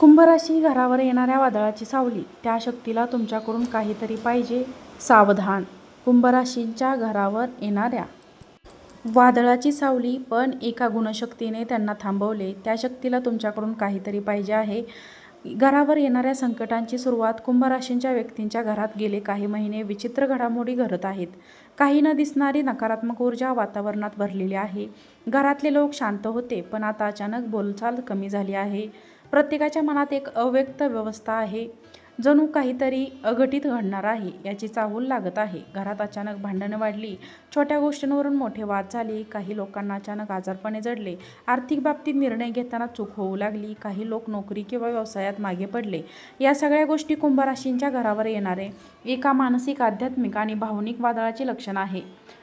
कुंभराशी घरावर येणाऱ्या वादळाची सावली. त्या शक्तीला तुमच्याकडून काहीतरी पाहिजे. सावधान. कुंभराशींच्या घरावर येणाऱ्या वादळाची सावली पण एका गुणशक्तीने त्यांना थांबवले. त्या शक्तीला तुमच्याकडून काहीतरी पाहिजे आहे. घरावर येणाऱ्या संकटांची सुरुवात कुंभराशींच्या व्यक्तींच्या घरात गेले काही महिने विचित्र घडामोडी घडत आहेत. काही न दिसणारी नकारात्मक ऊर्जा वातावरणात भरलेली आहे. घरातले लोक शांत होते पण आता अचानक बोलचाल कमी झाली आहे. प्रत्येकाच्या मनात एक अव्यक्त व्यवस्था आहे. जणू काहीतरी अघटित घडणार आहे याची चाहूल लागत आहे. घरात अचानक भांडणं वाढली छोट्या गोष्टींवरून मोठे वाद झाले काही लोकांना अचानक आजारपणे जडले. आर्थिक बाबतीत निर्णय घेताना चूक होऊ लागली काही लोक नोकरी किंवा व्यवसायात मागे पडले. या सगळ्या गोष्टी कुंभराशींच्या घरावर येणारे एका मानसिक आध्यात्मिक आणि भावनिक वादळाचे लक्षण आहे.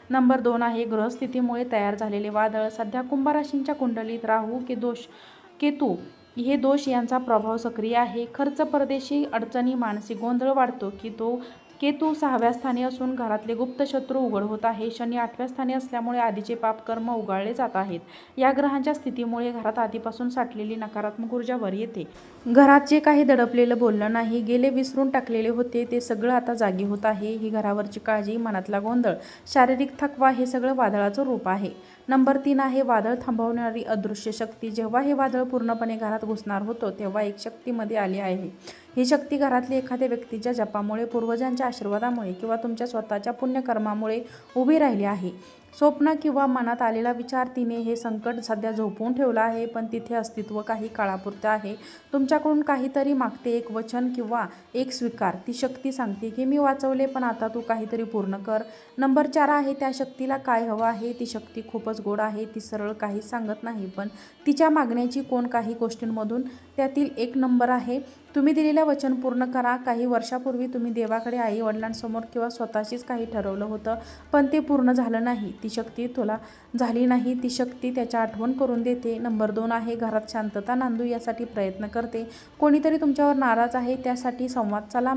नंबर दोन आहे ग्रहस्थितीमुळे तयार झालेले वादळ. सध्या कुंभराशींच्या कुंडलीत राहू के दोष केतू हे दोष यांचा प्रभाव सक्रिय आहे. खर्च परदेशी अडचणी मानसिक गोंधळ वाढतो की तो केतू सहाव्या स्थानी असून घरातले गुप्त शत्रू उघड होत आहे. शनी आठव्या स्थानी असल्यामुळे आधीचे पापकर्म उगाळले जात आहेत. या ग्रहांच्या स्थितीमुळे घरात आधीपासून साठलेली नकारात्मक ऊर्जा वर येते. घरात जे काही दडपलेलं बोलणं नाही गेले विसरून टाकलेले होते ते सगळं आता जागी होत आहे. ही घरावरची काळजी मनातला गोंधळ शारीरिक थकवा हे सगळं वादळाचं रूप आहे. नंबर तीन आहे वादळ थांबवणारी अदृश्य शक्ती. जेव्हा हे वादळ पूर्णपणे घरात घुसणार होतं तेव्हा एक शक्तीमध्ये आली आहे. ही शक्ती घरातली एखाद्या व्यक्तीच्या जपामुळे पूर्वजांच्या आशीर्वादामुळे किंवा तुमच्या स्वतःच्या पुण्यकर्मामुळे उभी राहिली आहे. स्वप्न किंवा मनात आलेला विचार तिने हे संकट सध्या झोपवून ठेवलं आहे पण तिथे अस्तित्व काही काळापुरतं आहे. तुमच्याकडून काहीतरी मागते एक वचन किंवा एक स्वीकार. ती शक्ती सांगते की मी वाचवले पण आता तू काहीतरी पूर्ण कर. नंबर चार आहे त्या शक्तीला काय हवं आहे? ती शक्ती खूपच गोड आहे ती सरळ काहीच सांगत नाही पण तिच्या मागण्याची कोण काही गोष्टींमधून त्यातील एक नंबर आहे. तुम्ही दिलेलं वचन पूर्ण करा. काही वर्षापूर्वी तुम्ही देवाकडे आई वडिलांसमोर किंवा स्वतःशीच काही ठरवलं होतं पण ते पूर्ण झालं नाही. ती शक्ती तुला झाली नाही. ती शक्ती त्याच्या आठवण करून देते. नंबर दोन आहे घरात शांतता नांदू यासाठी प्रयत्न करते. कोणीतरी तुमच्यावर नाराज आहे त्यासाठी संवाद चाला.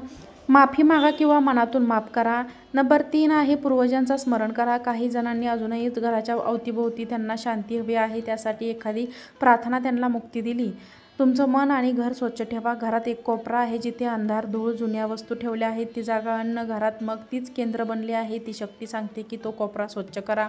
माफी मागा किंवा मनातून माफ करा. नंबर तीन आहे पूर्वजांचा स्मरण करा. काही जणांनी अजूनही घराच्या अवतीभोवती त्यांना शांती हवी आहे त्यासाठी एखादी प्रार्थना त्यांना मुक्ती दिली. तुमचं मन आणि घर स्वच्छ ठेवा. घरात एक कोपरा आहे जिथे अंधार धूळ जुन्या वस्तू ठेवल्या आहेत. ती जागा अन्न घरात मग तीच केंद्र बनली आहे. ती शक्ती सांगते की तो कोपरा स्वच्छ करा.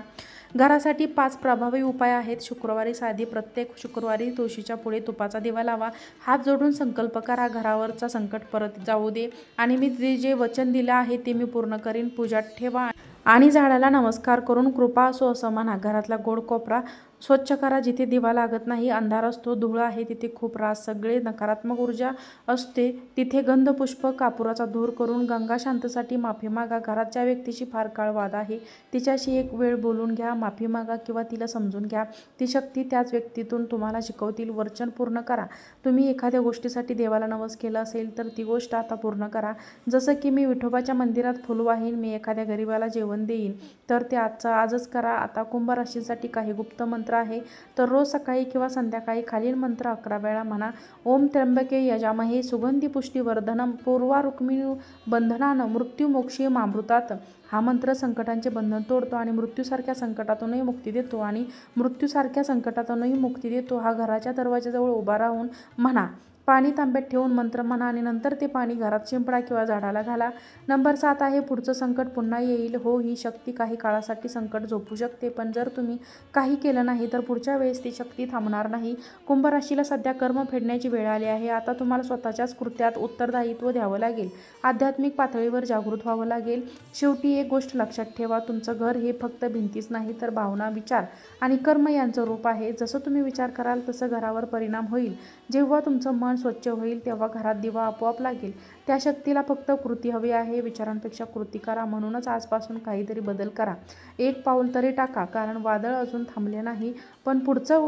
घरासाठी पाच प्रभावी उपाय आहेत. शुक्रवारी साधी प्रत्येक शुक्रवारी तुळशीच्या पुढे तुपाचा दिवा लावा. हात जोडून संकल्प करा. घरावरचा संकट परत जाऊ दे. आणि मी ते जे वचन दिलं आहे ते मी पूर्ण करीन. पूजात ठेवा. आणि झाडाला नमस्कार करून कृपा असो असं म्हणा. घरातला गोड कोपरा स्वच्छ करा जिथे दिवा लागत नाही अंधार असतो धूळ आहे तिथे खूप रास सगळे नकारात्मक ऊर्जा असते. तिथे गंधपुष्प कापुराचा धूर करून गंगा शांतसाठी माफी मागा. घरात ज्या व्यक्तीशी फार काळ वाद आहे तिच्याशी एक वेळ बोलून घ्या माफी मागा किंवा तिला समजून घ्या. ती शक्ती त्याच व्यक्तीतून तुम्हाला शिकवतील. वर्चन पूर्ण करा. तुम्ही एखाद्या गोष्टीसाठी देवाला नवस केलं असेल तर ती गोष्ट आता पूर्ण करा. जसं की मी विठोबाच्या मंदिरात फुल वाहीन मी एखाद्या गरिबाला जेवण देईन तर ते आजचं आजच करा. आता कुंभ राशीसाठी काही गुप्त मंत्र आहे. तर रोज सकाळी किंवा संध्याकाळी खालील मंत्र अकरा वेळा म्हणा. ओम त्र्यंबके यजामहे. सुगंधी पुष्टीवर्धनम. पूर्वा रुक्मिणी बंधनानं मृत्यू मोक्षी मामृतात. हा मंत्र संकटांचे बंधन तोडतो आणि मृत्यूसारख्या संकटातूनही मुक्ती देतो आणि मृत्यूसारख्या संकटातूनही मुक्ती देतो. हा घराच्या दरवाजाजवळ उभा राहून म्हणा. पाणी तांब्यात ठेवून मंत्र म्हणा आणि नंतर ते पाणी घरात शिंपडा किंवा झाडाला घाला. नंबर सात आहे पुढचं संकट पुन्हा येईल. हो ही शक्ती काही काळासाठी संकट झोपू शकते पण जर तुम्ही काही केलं नाही तर पुढच्या वेळेस ती शक्ती थांबणार नाही. कुंभराशीला सध्या कर्म फेडण्याची वेळ आली आहे. आता तुम्हाला स्वतःच्याच कृत्यात उत्तरदायित्व द्यावं लागेल. आध्यात्मिक पातळीवर जागृत व्हावं लागेल. शेवटी एक गोष्ट लक्षात ठेवा तुमचं घर हे फक्त भिंतीच नाही तर भावना विचार आणि कर्म यांचं रूप आहे. जसं तुम्ही विचार कराल तसं घरावर परिणाम होईल. जेव्हा तुमचं मन स्वच्छ होईल तेव्हा घरात दिवा आपोआप लागेल. त्या शक्तीला फक्त कृती हवी आहे. विचारांपेक्षा कृती करा म्हणूनच आजपासून काहीतरी बदल करा. एक पाऊल तरी टाका कारण वादळ अजून थांबले नाही. पण पुढचं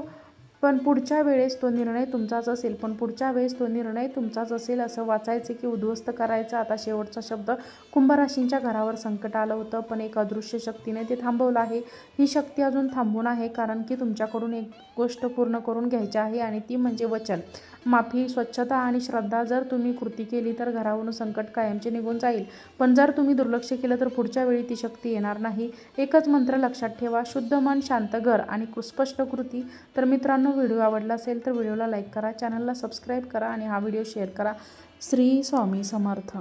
पण पुढच्या वेळेस तो निर्णय तुमचाच असेल. पण पुढच्या वेळेस तो निर्णय तुमचाच असेल असं वाचायचं की उद्ध्वस्त करायचं. आता शेवटचा शब्द कुंभराशींच्या घरावर संकट आलं होतं पण एक अदृश्य शक्तीने ते थांबवलं आहे. ही शक्ती अजून थांबून आहे कारण की तुमच्याकडून एक गोष्ट पूर्ण करून घ्यायची आहे आणि ती म्हणजे वचन. माफी स्वच्छता आणि श्रद्धा जर तुम्ही कृती केली तर घरावरून संकट कायमचे निघून जाईल. पण जर तुम्ही दुर्लक्ष केलं तर पुढच्या वेळी ती शक्ती येणार नाही. एकच मंत्र लक्षात ठेवा शुद्ध मन शांत घर आणि स्पष्ट कृती. तर मित्रांनो व्हिडिओ आवडला असेल तर व्हिडिओला लाईक करा चॅनलला सबस्क्राईब करा आणि हा व्हिडिओ शेअर करा. श्री स्वामी समर्थ.